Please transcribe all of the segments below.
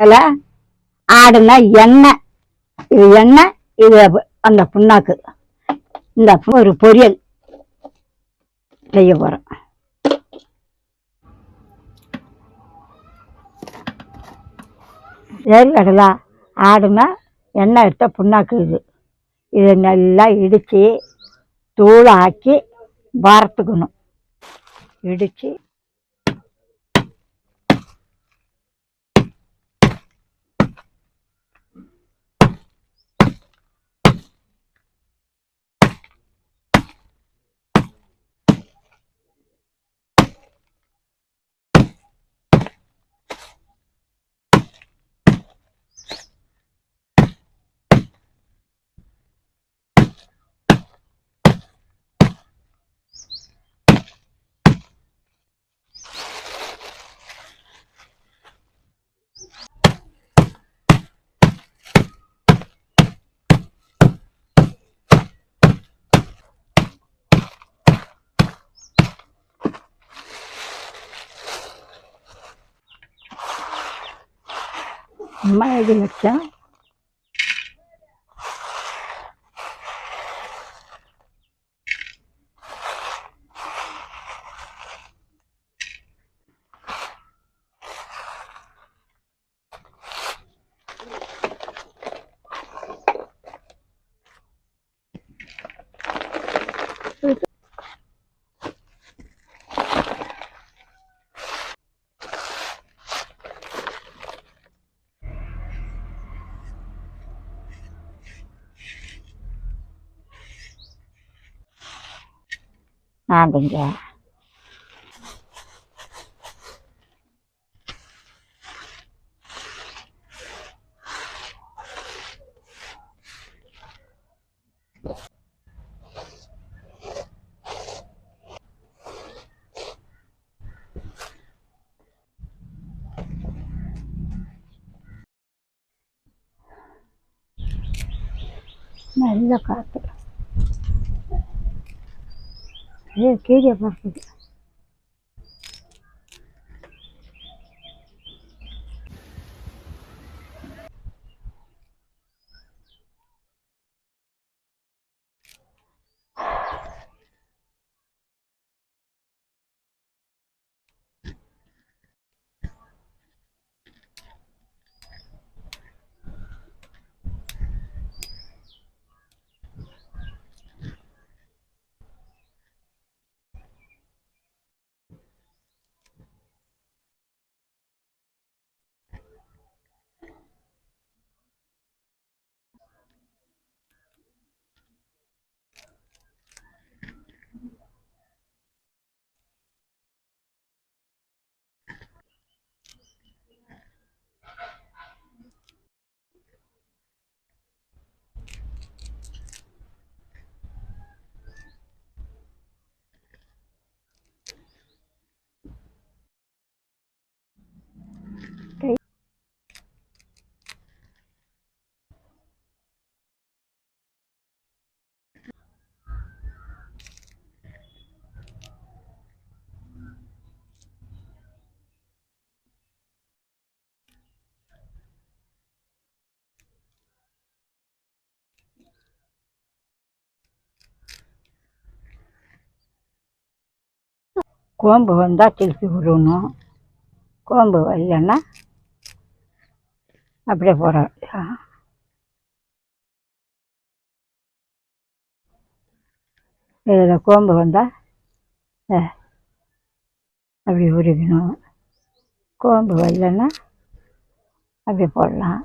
அதில் ஆடுனா எண்ணெய். இது எண்ணெய் இது அந்த புண்ணாக்கு. இந்த ஒரு பொரியல் செய்ய போகிறோம் வேர்க்கடலை ஆடுனா எண்ணெய் எடுத்த புண்ணாக்கு இது. இதை நல்லா இடித்து தூளாக்கி வறுத்துக்கணும். இடித்து അമ്മ എഴുതി ஆண்டிங்க நல்ல காற்று 给给点吧 கோம்பு வந்தால் திருப்பி விடணும். கோம்பு வரலன்னா அப்படியே போட இதில் கோம்பு வந்தால் அப்படி உருகணும் கோம்பு வரலன்னா அப்படி போடலாம்.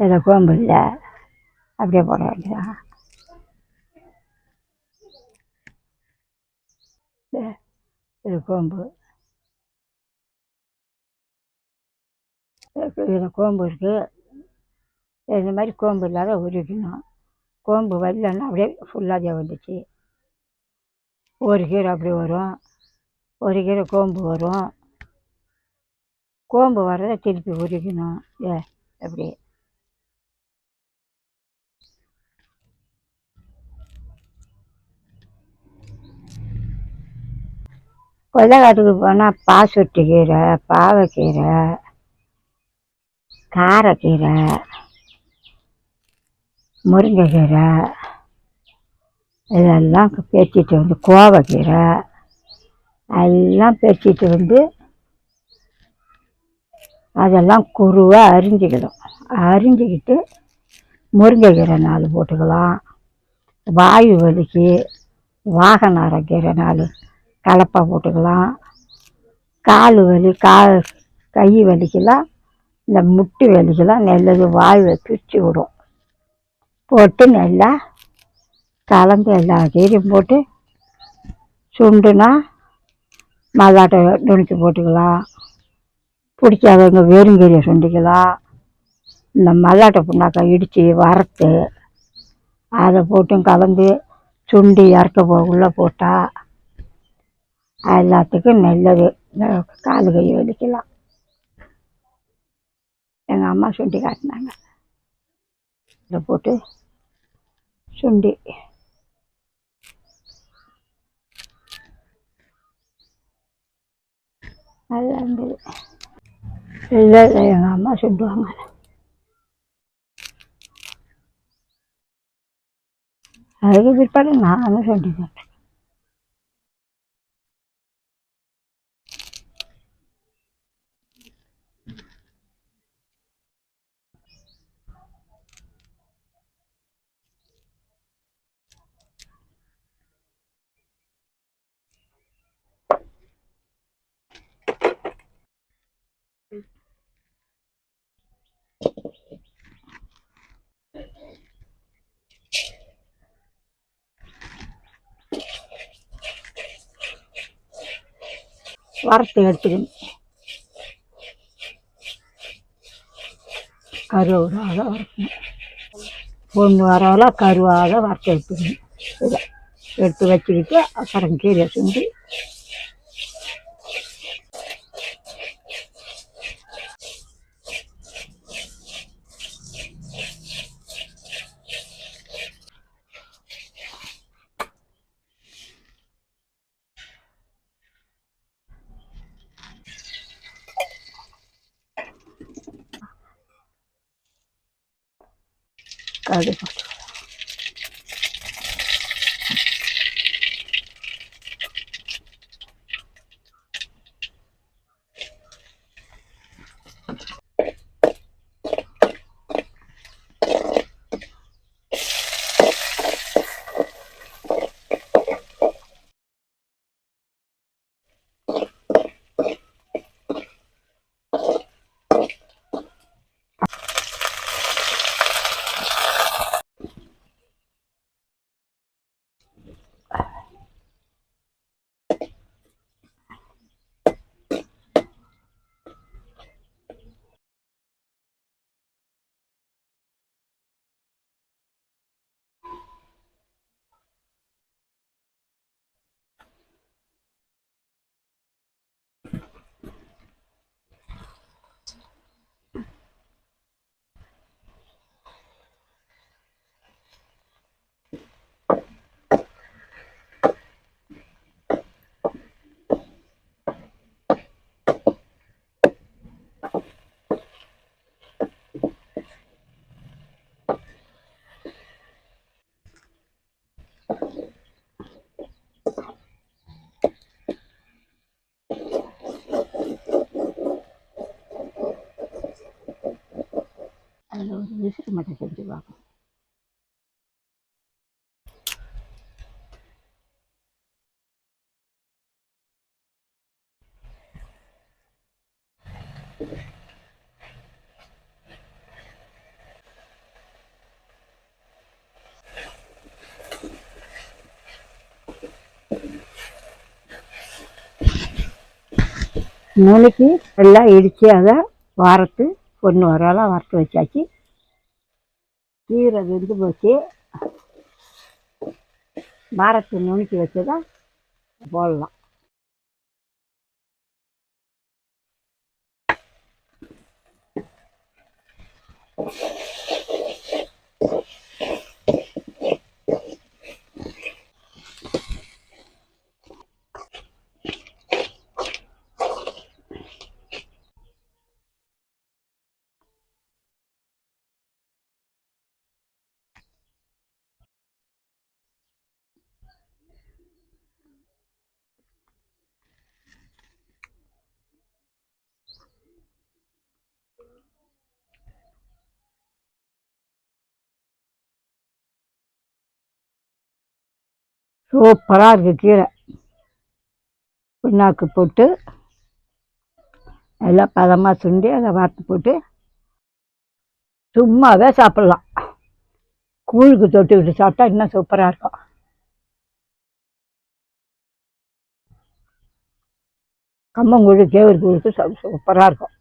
இதில் கோம்பு இல்லை அப்படியே போட வேண்டியதான் இது- இது கோம்பு இதில் கோம்பு இருக்குது இந்த மாதிரி கோம்பு இல்லாத உருக்கணும் கோம்பு வரலன்னா அப்படியே ஃபுல்லாக வந்துச்சு. ஒரு கீரை அப்படி வரும். ஒரு கீரை கோம்பு வரும். கோம்பு வர்றதை திருப்பி உரிக்கணும் ஏ அப்படி கொல்லைக்காட்டுக்கு போனால் பாசுட்டு கீரை பாவக்கீரை காரக்கீரை முருங்கைக்கீரை இதெல்லாம் பேச்சிட்டு வந்து கோவக்கீரை எல்லாம் பேச்சிட்டு வந்து அதெல்லாம் குருவாக அரிஞ்சிக்கிடும். அரிஞ்சிக்கிட்டு முருங்கைக்கீரை நாள் போட்டுக்கலாம். வாயு வலிக்கு வாகனாரக்கீரை நாள் கலப்பாக போட்டுக்கலாம். கால் வலி கால் கை வலிக்கெல்லாம் இந்த முட்டி வலிக்கெல்லாம் நல்லது. வாயுவை பிரித்து விடும். போட்டு நல்லா கலந்து எல்லா கீரையும் போட்டு சுண்டுனா மல்லாட்டை நுணுக்கி போட்டுக்கலாம். பிடிக்காதவங்க வெறுங்கீரையை சுண்டிக்கலாம். இந்த மல்லாட்டை புண்ணாக்கா இடித்து வறுத்து அதை போட்டும் கலந்து சுண்டி இறக்க உள்ளே போட்டால் எல்லாத்துக்கும் நல்லது இந்த கால் கை வலிக்கலாம் எங்கள் அம்மா சுண்டி காட்டினாங்க இதை போட்டு சுண்டி நல்லா இருந்தது இல்லை இல்லை எங்கள் அம்மா சுண்டுவாங்க அதுக்கு பிற்பாடு நானும் சுண்டி சாப்பிட்டேன் வறுத்து எடுத்துக்கணும் கருவாக வறுக்கணும் பொண்ணு வரவெல்லாம் கருவாக வறுத்து எடுத்துக்கணும் இதை எடுத்து வச்சுக்கிட்டு அப்புறம் கீரை செஞ்சு கடுகு போட்டு அதில் ஒரு விசிறி மட்டும் செஞ்சு பார்க்கணும். மூளைக்கு எல்லாம் இடித்து அதை ஒன்று ஒரு வரலாம் வறுத்து வச்சாச்சு. கீரை வெந்து போச்சு. வாரத்தை நுணுக்கி வச்சு தான் போடலாம். சூப்பராக இருக்குது கீரை. புண்ணாக்கு போட்டு நல்லா பதமாக சுண்டி அதை வார்த்து போட்டு சும்மாவே சாப்பிட்லாம். கூழுக்கு தொட்டுக்கிட்டு சாப்பிட்டா இன்னும் சூப்பராக இருக்கும். கம்மங்கூழு கேவரு கூழுக்கு சூப்பராக இருக்கும்.